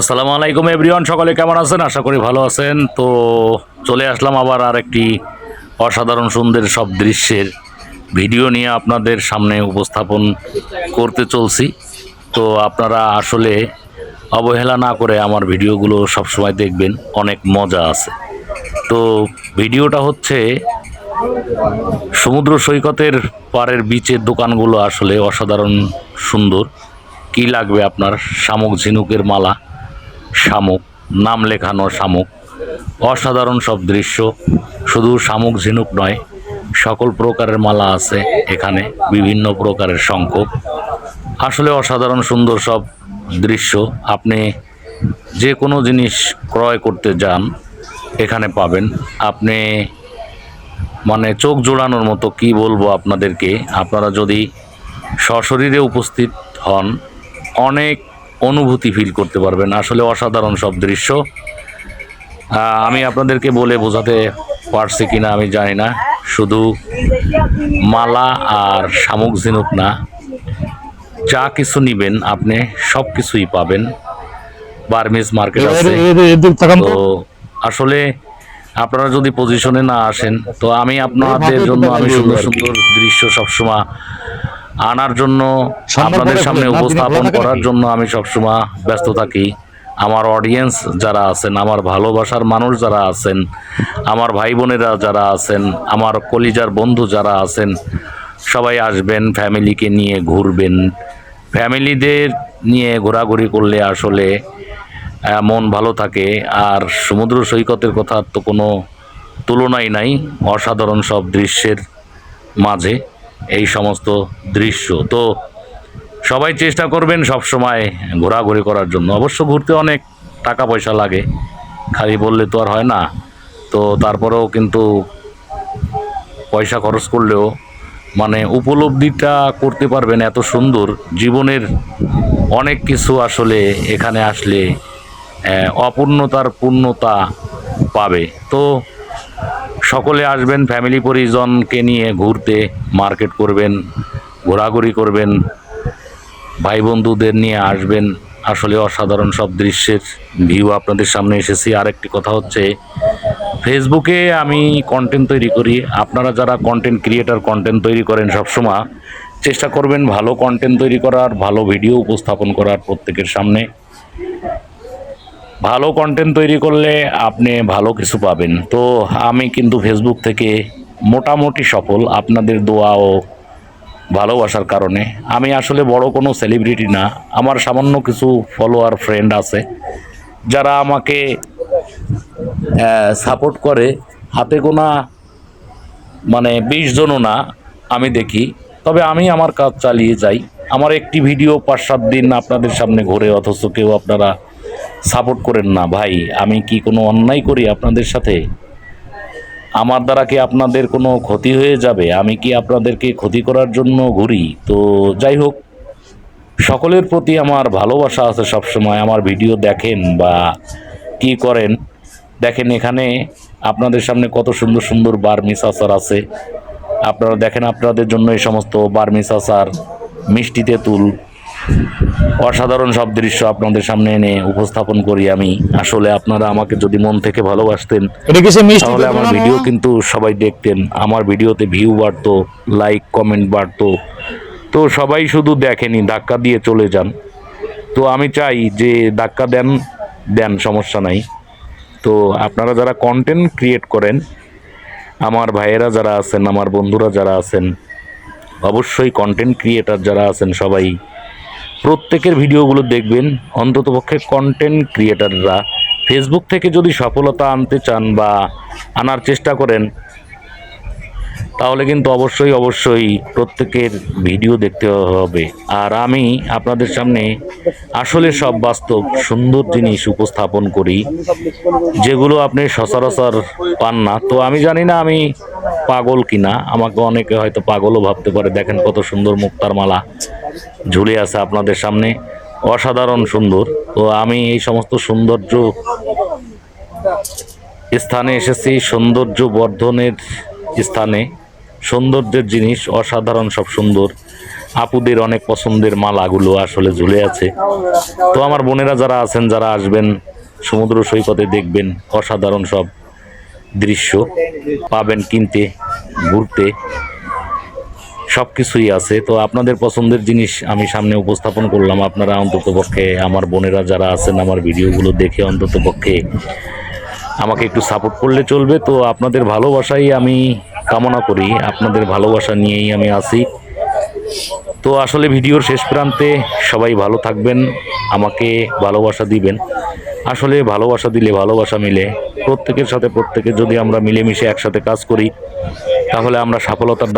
আসসালামু আলাইকুম এভরিওয়ান সকলে কেমন আছেন? আশা করি ভালো আছেন। তো চলে আসলাম আবার আর একটি অসাধারণ সুন্দর সব দৃশ্যের ভিডিও নিয়ে আপনাদের সামনে উপস্থাপন করতে চলছি। তো আপনারা আসলে অবহেলা না করে আমার ভিডিওগুলো সবসময় দেখবেন, অনেক মজা আছে। তো ভিডিওটা হচ্ছে সমুদ্র সৈকতের পাড়ের বিচের দোকানগুলো আসলে অসাধারণ সুন্দর। কি লাগবে আপনার? শামুক ঝিনুকের মালা। শামুক, নাম লেখানো শামুক। অসাধারণ সব দৃশ্য, শুধু শামুক ঝিনুক নয়, সকল প্রকারের মালা আছে এখানে, বিভিন্ন প্রকারের শঙ্খ আসলে অসাধারণ সুন্দর সব দৃশ্য, আপনি যে কোনো জিনিস ক্রয় করতে যান, এখানে পাবেন। আপনি মানে চোখ জোড়ানোর মতো কি বলব আপনাদেরকে, আপনারা যদি সশরীরে উপস্থিত হন, অনেক অনুভূতি ফিল করতে পারবেন। আসলে অসাধারণ সব দৃশ্য। আমি আপনাদেরকে বলে বোঝাতে পারছি কিনা আমি জানি না। শুধু মালা আর শামুক ঝিনুক না। যা কিছু নিবেন আপনি সব কিছুই পাবেন। বার্মিজ মার্কেট আছে। তো। আসলে আপনারা যদি পজিশনে না আসেন তো আমি আপনাদের জন্য আমি সুন্দর সুন্দর দৃশ্য সবসময় আনার জন্য আপনাদের সামনে উপস্থাপন করার জন্য আমি সবসময় ব্যস্ত থাকি। আমার অডিয়েন্স যারা আছেন আমার ভালোবাসার মানুষ যারা আছেন আমার ভাই বোনেরা যারা আছেন আমার কলিজার বন্ধু যারা আছেন সবাই আসবেন ফ্যামিলিকে নিয়ে ঘুরবেন। ফ্যামিলিদের নিয়ে ঘোরাঘুরি করলে আসলে মন ভালো থাকে। আর সমুদ্র সৈকতের কথা তো কোনো তুলনাই নাই অসাধারণ সব দৃশ্যের মাঝে। এই সমস্ত দৃশ্য। তো সবাই চেষ্টা করবেন সব সময় ঘোরাঘুরি করার জন্য। অবশ্য ঘুরতে অনেক টাকা পয়সা লাগে। খালি বললে তো আর হয় না। তো তারপরেও কিন্তু পয়সা খরচ করলেও মানে উপলব্ধিটা করতে পারবেন এত সুন্দর। জীবনের অনেক কিছু আসলে এখানে আসলে অপূর্ণতার পূর্ণতা পাবে। তো সকলে আসবেন ফ্যামিলি পরিজনকে নিয়ে ঘুরতে মার্কেট করবেন, ঘোরাঘুরি করবেন, ভাই বন্ধুদের নিয়ে আসবেন। আসলে অসাধারণ সব দৃশ্যের ভিউ আপনাদের সামনে এসেছি। আরেকটি কথা হচ্ছে ফেসবুকে আমি কন্টেন্ট তৈরি করি। আপনারা যারা কন্টেন্ট ক্রিয়েটার কন্টেন্ট তৈরি করেন সবসময়, চেষ্টা করবেন ভালো কন্টেন্ট তৈরি করার, ভালো ভিডিও উপস্থাপন করার প্রত্যেকের সামনে। ভালো কন্টেন্ট তৈরি করলে আপনি ভালো কিছু পাবেন। তো আমি কিন্তু ফেসবুক থেকে মোটামুটি সফল আপনাদের দোয়া ও ভালোবাসার কারণে। আমি আসলে বড় কোনো সেলিব্রিটি না, আমার সামান্য কিছু ফলোয়ার ফ্রেন্ড আছে, যারা আমাকে সাপোর্ট করে। হাতে গোনা মানে বিশ জনও না, আমি দেখি। তবে আমি আমার কাজ চালিয়ে যাই। আমার একটি ভিডিও পাঁচ সাত দিন আপনাদের সামনে ঘোরে, অথচ কেউ আপনারা সাপোর্ট করেন না। ভাই, আমি কি কোনো অন্যায় করি আপনাদের সাথে? আমার দ্বারা কি আপনাদের কোনো ক্ষতি হয়ে যাবে? আমি কি আপনাদেরকে ক্ষতি করার জন্য ঘুরি? তো যাই হোক, সকলের প্রতি আমার ভালোবাসা আছে সবসময়। আমার ভিডিও দেখেন বা কি করেন, দেখেন এখানে আপনাদের সামনে কত সুন্দর সুন্দর বার্মিস আচার আছে। আপনারা দেখেন আপনাদের জন্য এই সমস্ত বার্মিস আচার, মিষ্টি তেঁতুল অসাধারণ সব দৃশ্য আপনাদের সামনে এনে উপস্থাপন করি আমি। আসলে আপনারা আমাকে যদি মন থেকে ভালোবাসতেন তাহলে আমার ভিডিও কিন্তু সবাই দেখতেন। আমার ভিডিওতে ভিউ বাড়তো লাইক কমেন্ট বাড়তো। তো সবাই শুধু দেখেনি ধাক্কা দিয়ে চলে যান। তো আমি চাই যে ধাক্কা দেন দেন সমস্যা নাই। তো আপনারা যারা কন্টেন্ট ক্রিয়েট করেন আমার ভাইয়েরা যারা আছেন আমার বন্ধুরা যারা আছেন অবশ্যই কন্টেন্ট ক্রিয়েটার যারা আছেন সবাই প্রত্যেকের ভিডিওগুলো দেখবেন অন্ততপক্ষে কন্টেন্ট ক্রিয়েটাররা ফেসবুক থেকে যদি সফলতা আনতে চান বা আনার চেষ্টা করেন, তাহলে কিন্তু অবশ্যই অবশ্যই প্রত্যেকের ভিডিও দেখতে হবে। আর আমি আপনাদের সামনে আসলে সব বাস্তব, সুন্দর জিনিস উপস্থাপন করি, যেগুলো আপনি সচরাচর পান না। তো আমি জানি না আমি পাগল কিনা? আমাকে অনেকে হয়তো পাগলও ভাবতে পারে। দেখেন কত সুন্দর মুক্তার মালা ঝুলে আছে আপনাদের সামনে। অসাধারণ সুন্দর। তো আমি এই সমস্ত সৌন্দর্য স্থানে এসেছি, সৌন্দর্য বর্ধনের স্থানে। সৌন্দর্যের জিনিস অসাধারণ, সব সুন্দর। আপুদের অনেক পছন্দের মালাগুলো আসলে ঝুলে আছে। তো আমার বোনেরা যারা আছেন, যারা আসবেন, সমুদ্র সৈকতে দেখবেন, অসাধারণ সব। দৃশ্য পাবেন, কিনতে, ঘুরতে সব কিছুই আছে। তো আপনাদের পছন্দের জিনিস আমি সামনে উপস্থাপন করলাম। আপনারা অন্তত পক্ষে, আমার বোনেরা যারা আছেন, আমার ভিডিওগুলো দেখে অন্তত পক্ষে আমাকে একটু সাপোর্ট করলে চলবে। তো আপনাদের ভালোবাসাই আমি কামনা করি। আপনাদের ভালোবাসা নিয়েই আমি আছি। তো আসলে ভিডিওর শেষ প্রান্তে সবাই ভালো থাকবেন, আমাকে ভালোবাসা দিবেন। আসলে ভালোবাসা দিলে ভালোবাসা মিলে। প্রত্যেকের সাথে প্রত্যেকের যদি আমরা মিলেমিশে একসাথে কাজ করি, তাহলে আমরা সফলতার